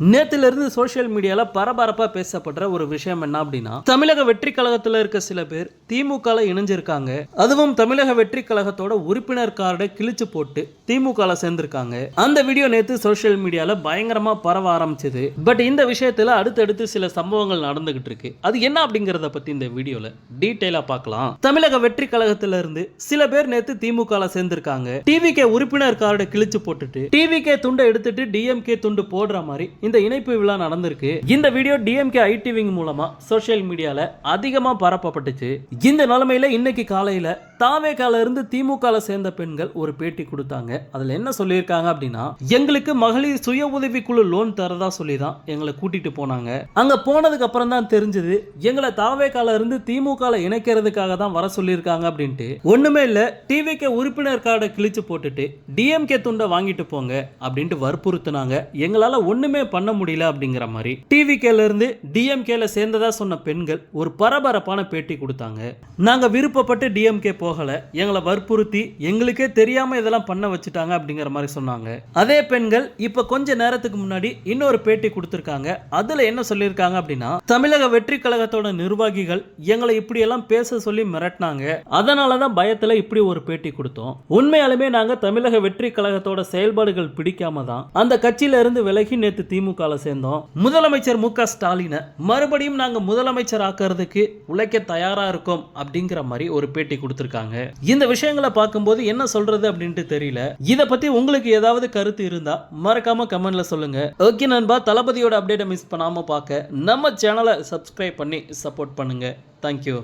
நேத்துல இருந்து சோஷியல் மீடியால பரபரப்பாக பேசப்படுற ஒரு விஷயம் என்ன அப்படின்னா தமிழக வெற்றி கழகத்துல இருக்க சில பேர் திமுகவில் இணைஞ்சிருக்காங்க. அதுவும் தமிழக வெற்றி கழகத்தோட உறுப்பினர் கார்டை கிழிச்சு போட்டு திமுகவில் சேர்ந்திருக்காங்க. அந்த வீடியோ நேற்று சோஷியல் மீடியாவில் பயங்கரமா பரவ ஆரம்பிச்சது. பட் இந்த விஷயத்துல அடுத்தடுத்து சில சம்பவங்கள் நடந்துகிட்டு இருக்கு. அது என்ன அப்படிங்கிறத பற்றி இந்த வீடியோவில் டீட்டெயிலா பார்க்கலாம். தமிழக வெற்றி கழகத்திலிருந்து சில பேர் நேற்று திமுகவில் சேர்ந்திருக்காங்க. டிவிகே உறுப்பினர் கார்டை கிழிச்சு போட்டுட்டு டிவிகே துண்டை எடுத்துட்டு டிஎம்கே துண்டு போடுற மாதிரி இந்த இணைப்பு விழா நடந்திருக்கு. இந்த வீடியோ டிஎம்கே ஐடி விங் மூலமா சோசியல் மீடியால அதிகமா பரப்பப்பட்டுச்சு. இந்த நிலைமையில இன்னைக்கு காலையில தாவேகால இருந்து திமுக சேர்ந்த பெண்கள் ஒரு பேட்டி கொடுத்தாங்க. அதுல என்ன சொல்லியிருக்காங்க அப்படின்னா எங்களுக்கு மகளிர் சுய உதவி குழு லோன் தரதா சொல்லி தான் எங்களை கூட்டிட்டு போனாங்க. அங்க போனதுக்கு அப்புறம் தான் தெரிஞ்சது எங்களை தாவேகால இருந்து திமுக இணைக்கிறதுக்காக தான் வர சொல்லியிருக்காங்க அப்படின்ட்டு. ஒண்ணுமே இல்ல டிவிகே உறுப்பினர் கார்டை கிழிச்சு போட்டுட்டு டிஎம்கே துண்டை வாங்கிட்டு போங்க அப்படின்ட்டு வற்புறுத்துனாங்க. எங்களால ஒண்ணுமே பண்ண முடியல அப்படிங்கிற மாதிரி. டிவிகேல இருந்து டிஎம்கேல சேர்ந்ததா சொன்ன பெண்கள் ஒரு பரபரப்பான பேட்டி கொடுத்தாங்க. நாங்க விருப்பப்பட்டு டிஎம்கே போகலை. எங்களை வற்புறுத்தி எங்களுக்கே தெரியாம இதெல்லாம் பண்ண வச்சுட்டாங்க அப்படிங்கிற மாதிரி சொன்னாங்க. அதே பெண்கள் இப்ப கொஞ்ச நேரத்துக்கு முன்னாடி இன்னொரு பேட்டி கொடுத்திருக்காங்க. அதுல என்ன சொல்லியிருக்காங்க அப்படின்னா தமிழக வெற்றி கழகத்தோட நிர்வாகிகள் எங்களை இப்படியெல்லாம் பேச சொல்லி மிரட்டினாங்க. அதனால தான் பயத்துல இப்படி ஒரு பேட்டி கொடுத்தோம். உண்மையாலுமே நாங்க தமிழக வெற்றி கழகத்தோட செயல்பாடுகள் பிடிக்காம தான் அந்த கட்சியில இருந்து விலகி நேத்து திமுக சேர்ந்தோம். முதலமைச்சர் மு க ஸ்டாலினை மறுபடியும் நாங்க முதலமைச்சர் ஆக்குறதுக்கு உழைக்க தயாரா இருக்கோம் அப்படிங்கிற மாதிரி ஒரு பேட்டி கொடுத்துருக்காங்க. இந்த விஷயங்களை பார்க்கும்போது என்ன சொல்றது அப்படின்ட்டு தெரியல. இத பத்தி உங்களுக்கு ஏதாவது கருத்து இருந்தா மறக்காம கமெண்ட்ல சொல்லுங்க. ஓகே நண்பா தளபதியோட அப்டேட்டை மிஸ் பண்ணாம பார்க்க நம்ம சேனலை சப்ஸ்கிரைப் பண்ணி சப்போர்ட் பண்ணுங்க. தேங்க்யூ